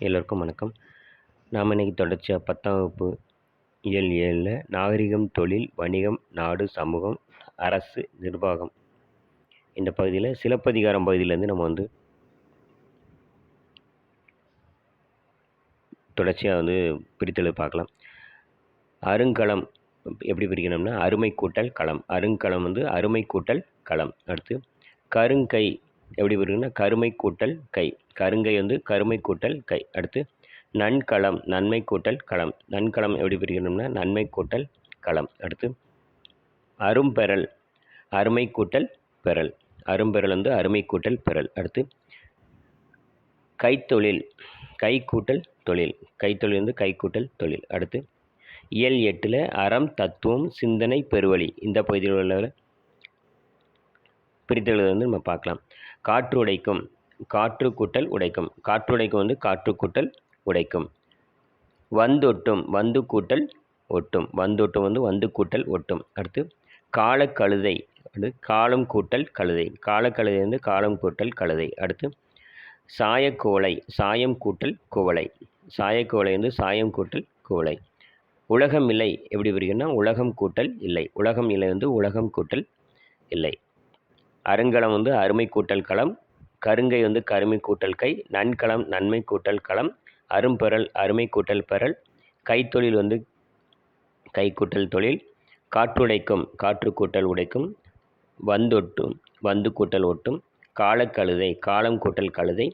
எல்லோருக்கும் வணக்கம். நாம் இன்றைக்கி தொடர்ச்சியாக பத்தாம் வகுப்பு இயல் ஏழில் நாகரிகம் தொழில் வணிகம் நாடு சமூகம் அரசு நிர்வாகம் இந்த பகுதியில் சிலப்பதிகாரம் பகுதியிலேருந்து நம்ம வந்து தொடர்ச்சியாக வந்து பிரித்தெழு பார்க்கலாம். அருங்களம் எப்படி பிரிக்கணும்னா அருமை கூட்டல் களம். அருங்களம் வந்து அருமை கூட்டல் களம். அடுத்து கருங்கை எப்படி பிரிக்கணும்னா கருமை கூட்டல் கை. கருங்கை வந்து கருமை கூட்டல் கை. அடுத்து நன்களம் நன்மை கூட்டல் களம் நன்களம் எப்படி பிரிக்கணும்னா நன்மை கூட்டல் களம் அடுத்து அரும்பெறல் அருமை கூட்டல் பெறல். அரும்பெறல் வந்து அருமை கூட்டல் பெறல். அடுத்து கைத்தொழில் கை கூட்டல் தொழில். கைத்தொழில் வந்து கை கூட்டல் தொழில். அடுத்து இயல் எட்டில் அறம் தத்துவம் சிந்தனை பெருவழி. இந்த பகுதியில் உள்ள பிரித்தெழுத வந்து நம்ம பார்க்கலாம். காற்று உடைக்கும் காற்று கூட்டல் உடைக்கும். காற்று உடைக்கும் வந்து காற்று கூட்டல் உடைக்கும். வந்தொட்டும் வந்து கூட்டல் ஒட்டும். வந்தொட்டும் வந்து வந்து கூட்டல் ஒட்டும். அடுத்து காலக்கழுதை அடுத்து காலம் கூட்டல் கழுதை. காலக்கழுதை வந்து காலம் கூட்டல் கழுதை. அடுத்து சாயக்கோளை சாயம் கூட்டல் குவளை சாயக்கோளை வந்து சாயம் கூட்டல் குவளை உலகம் இல்லை எப்படி பிரிக்கணும்னா உலகம் கூட்டல் இல்லை. உலகம் இல்லை வந்து உலகம் கூட்டல் இல்லை. அருங்கலம் வந்து அருமை கூட்டல் களம் கருங்கை வந்து கருமை கூட்டல் கை நன்களம் நன்மை கூட்டல் களம் அரும்பெறல் அருமை கூட்டல் பெறல் கைத்தொழில் வந்து கை கூட்டல் தொழில் காற்றுடைக்கும் காற்று கூட்டல் உடைக்கும் வந்தொட்டும் வந்து கூட்டல் ஒட்டும் காலக்கழுதை காலம் கூட்டல் கழுதை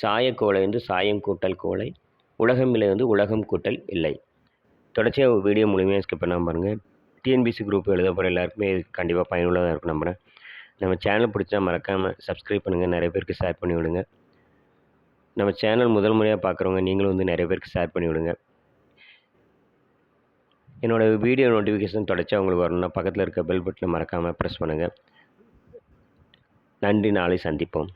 சாயக்கோளை வந்து சாயம் கூட்டல் கோலை உலகம் இல்லை வந்து உலகம் கூட்டல் இல்லை. தொடர்ச்சியாக வீடியோ மூலியமாக ஸ்கிப் பண்ணாமல் பாருங்கள் டிஎன்பிசி குரூப் எழுத போகிற எல்லாருக்குமே கண்டிப்பாக பயனுள்ளதாக இருக்கும் நம்புகிறேன் நம்ம சேனல் பிடிச்சா மறக்காமல் சப்ஸ்கிரைப் பண்ணுங்கள் நிறைய பேருக்கு ஷேர் பண்ணி விடுங்க. நம்ம சேனல் முதல் முறையாக பார்க்குறவங்க நீங்களும் வந்து நிறைய பேருக்கு ஷேர் பண்ணி விடுங்க. என்னோடய வீடியோ நோட்டிஃபிகேஷன் தொடர்ச்சியாக உங்களுக்கு வரணும்னா பக்கத்தில் இருக்க பெல் பட்டனை மறக்காமல் ப்ரெஸ் பண்ணுங்கள் நன்றி. நாளை சந்திப்போம்.